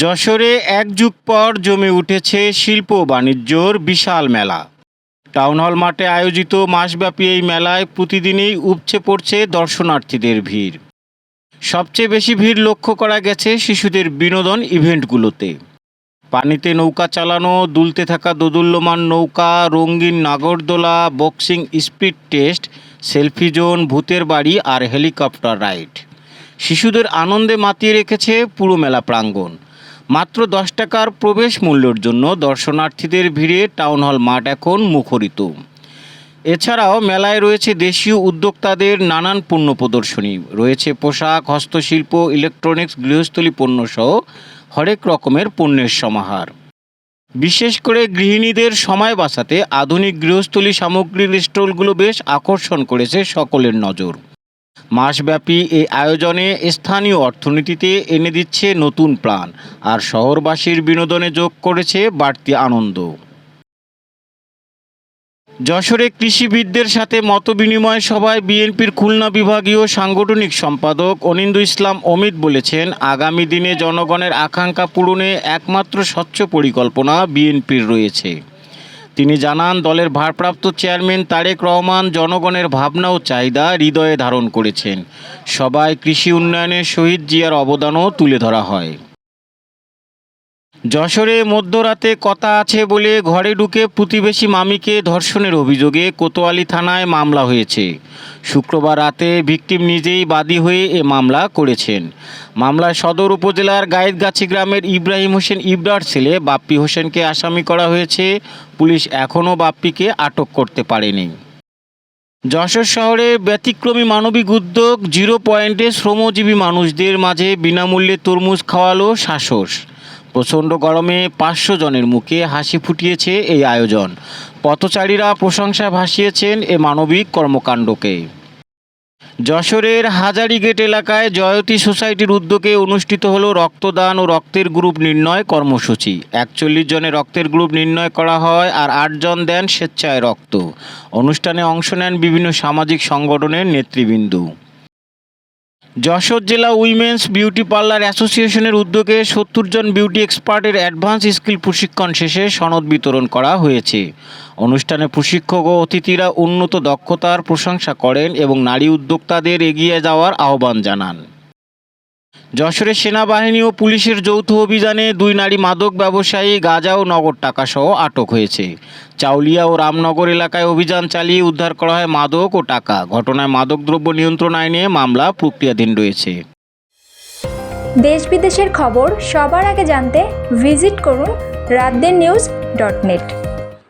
যশোরে এক যুগ পর জমে উঠেছে শিল্প বাণিজ্যর বিশাল মেলা। টাউন হল মাঠে আয়োজিত মাসব্যাপী এই মেলায় প্রতিদিনই উপচে পড়ছে দর্শনার্থীদের ভিড়। সবচেয়ে বেশি ভিড় লক্ষ্য করা গেছে শিশুদের বিনোদন ইভেন্টগুলোতে। পানিতে নৌকা চালানো, দুলতে থাকা দোদুল্যমান নৌকা, রঙিন নাগরদোলা, boxing speed test, selfie zone, ভূতের বাড়ি আর হেলিকপ্টার রাইড। শিশুদের আনন্দে মাতিয়ে রেখেছে পুরো মেলা প্রাঙ্গণ। মাত্র দশ টাকার প্রবেশ মূল্যের জন্য দর্শনার্থীদের ভিড়ে টাউন হল মাঠ এখন মুখরিত। এছাড়াও মেলায় রয়েছে দেশীয় উদ্যোক্তাদের নানান পণ্য প্রদর্শনী। রয়েছে পোশাক, হস্তশিল্প, ইলেকট্রনিক্স, গৃহস্থলী পণ্য সহ হরেক রকমের পণ্যের সমাহার। বিশেষ করে গৃহিণীদের সময় বাঁচাতে আধুনিক গৃহস্থলী সামগ্রীর স্টলগুলো বেশ আকর্ষণ করেছে সকলের নজর। মাসব্যাপী এই আয়োজনে স্থানীয় অর্থনীতিতে এনে দিচ্ছে নতুন প্রাণ, আর শহরবাসীর বিনোদনে যোগ করেছে বাড়তি আনন্দ। যশোরে কৃষিবিদদের সাথে মতবিনিময় সভায় বিএনপির খুলনা বিভাগীয় সাংগঠনিক সম্পাদক অনিন্দু ইসলাম অমিত বলেছেন, আগামী দিনে জনগণের আকাঙ্ক্ষা পূরণে একমাত্র স্বচ্ছ পরিকল্পনা বিএনপির রয়েছে। তিনি জানান, দলের ভারপ্রাপ্ত চেয়ারম্যান তারেক রহমান জনগণের ভাবনা ও চাহিদা হৃদয়ে ধারণ করেছেন। সবাই কৃষি উন্নয়নে শহীদ জিয়ার অবদানও তুলে ধরা হয়। যশোরে মধ্যরাতে কথা আছে বলে ঘরে ঢুকে প্রতিবেশী মামিকে ধর্ষণের অভিযোগে কোতোয়ালি থানায় মামলা হয়েছে। শুক্রবার রাতে ভিকটিম নিজেই বাদী হয়ে এ মামলা করেছেন। মামলায় সদর উপজেলার গায়েতগাছি গ্রামের ইব্রাহিম হোসেন ইবরার ছেলে বাপ্পি হোসেনকে আসামি করা হয়েছে। পুলিশ এখনও বাপ্পিকে আটক করতে পারেনি। যশোর শহরে ব্যতিক্রমী মানবিক উদ্যোগ, জিরো পয়েন্টে শ্রমজীবী মানুষদের মাঝে বিনামূল্যে তরমুজ খাওয়ালো শাসস প্রচণ্ড গরমে পাঁচশো জনের মুখে হাসি ফুটিয়েছে এই আয়োজন। পথচারীরা প্রশংসা ভাসিয়েছেন এ মানবিক কর্মকাণ্ডকে। যশোরের হাজারি গেট এলাকায় জয়তী সোসাইটির উদ্যোগে অনুষ্ঠিত হল রক্তদান ও রক্তের গ্রুপ নির্ণয় কর্মসূচি। একচল্লিশ জনের রক্তের গ্রুপ নির্ণয় করা হয় আর আটজন দেন স্বেচ্ছায় রক্ত। অনুষ্ঠানে অংশ নেন বিভিন্ন সামাজিক সংগঠনের নেতৃবৃন্দ। যশোর জেলা উইমেন্স বিউটি পার্লার অ্যাসোসিয়েশনের উদ্যোগে সত্তর জন বিউটি এক্সপার্টের অ্যাডভান্স স্কিল প্রশিক্ষণ শেষে সনদ বিতরণ করা হয়েছে। অনুষ্ঠানে প্রশিক্ষক ও অতিথিরা উন্নত দক্ষতার প্রশংসা করেন এবং নারী উদ্যোক্তাদের এগিয়ে যাওয়ার আহ্বান জানান। যশোরের সেনাবাহিনী ও পুলিশের যৌথ অভিযানে দুই নারী মাদক ব্যবসায়ী গাঁজা ও নগদ টাকাসহ আটক হয়েছে। চাউলিয়া ও রামনগর এলাকায় অভিযান চালিয়ে উদ্ধার করা হয় মাদক ও টাকা। ঘটনায় মাদকদ্রব্য নিয়ন্ত্রণ আইনে মামলা প্রক্রিয়াধীন রয়েছে। দেশ বিদেশের খবর সবার আগে জানতে ভিজিট করুন রাতদের নিউজ ডট নেট।